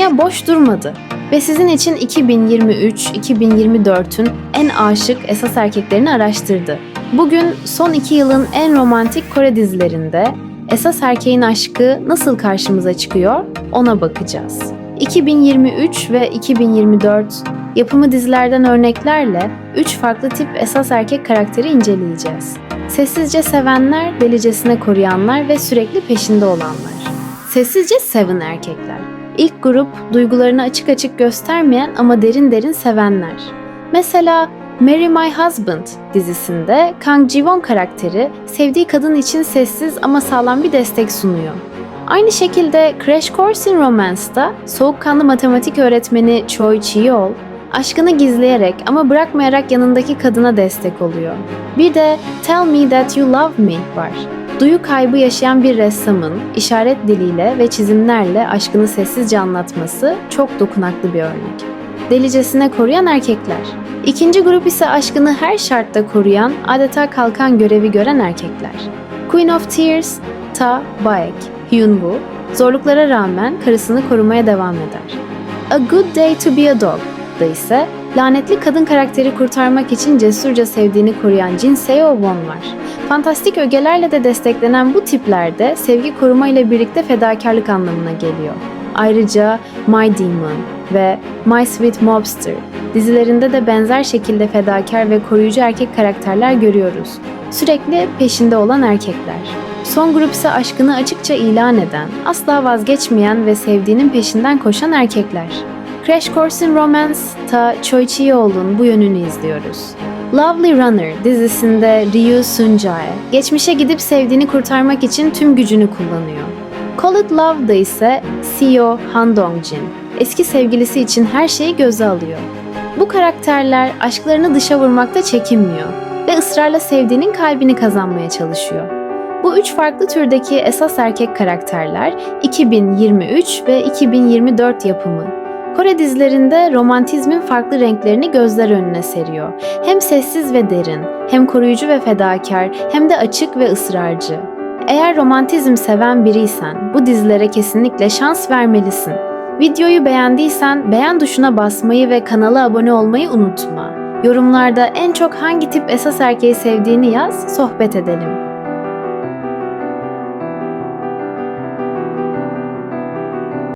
dünya boş durmadı ve sizin için 2023-2024'ün en aşık esas erkeklerini araştırdı. Bugün son iki yılın en romantik Kore dizilerinde esas erkeğin aşkı nasıl karşımıza çıkıyor ona bakacağız. 2023 ve 2024 yapımı dizilerden örneklerle 3 farklı tip esas erkek karakteri inceleyeceğiz. Sessizce sevenler, delicesine koruyanlar ve sürekli peşinde olanlar. Sessizce seven erkekler. İlk grup duygularını açık açık göstermeyen ama derin derin sevenler. Mesela Marry My Husband dizisinde Kang Ji-won karakteri sevdiği kadın için sessiz ama sağlam bir destek sunuyor. Aynı şekilde Crash Course in Romance'da soğukkanlı matematik öğretmeni Choi Chi-yeol aşkını gizleyerek ama bırakmayarak yanındaki kadına destek oluyor. Bir de Tell Me That You Love Me var. Duyu kaybı yaşayan bir ressamın işaret diliyle ve çizimlerle aşkını sessizce anlatması çok dokunaklı bir örnek. Delicesine koruyan erkekler. İkinci grup ise aşkını her şartta koruyan, adeta kalkan görevi gören erkekler. Queen of Tears, Ta Baek, Hyunwoo, zorluklara rağmen karısını korumaya devam eder. A Good Day to Be a Dog da ise lanetli kadın karakteri kurtarmak için cesurca sevdiğini koruyan Jin Seo-won var. Fantastik ögelerle de desteklenen bu tiplerde sevgi koruma ile birlikte fedakarlık anlamına geliyor. Ayrıca My Demon ve My Sweet Mobster dizilerinde de benzer şekilde fedakar ve koruyucu erkek karakterler görüyoruz. Sürekli peşinde olan erkekler. Son grup ise aşkını açıkça ilan eden, asla vazgeçmeyen ve sevdiğinin peşinden koşan erkekler. Crash Course in Romance ta Choi Chi-yeol'un bu yönünü izliyoruz. Lovely Runner dizisinde Ryu Sun-jae, geçmişe gidip sevdiğini kurtarmak için tüm gücünü kullanıyor. Call It Love'da ise Seo Han Dong-jin, eski sevgilisi için her şeyi göze alıyor. Bu karakterler aşklarını dışa vurmakta çekinmiyor ve ısrarla sevdiğinin kalbini kazanmaya çalışıyor. Bu üç farklı türdeki esas erkek karakterler 2023 ve 2024 yapımı. Kore dizilerinde romantizmin farklı renklerini gözler önüne seriyor. Hem sessiz ve derin, hem koruyucu ve fedakar, hem de açık ve ısrarcı. Eğer romantizm seven biriysen bu dizilere kesinlikle şans vermelisin. Videoyu beğendiysen beğen tuşuna basmayı ve kanala abone olmayı unutma. Yorumlarda en çok hangi tip esas erkeği sevdiğini yaz, sohbet edelim.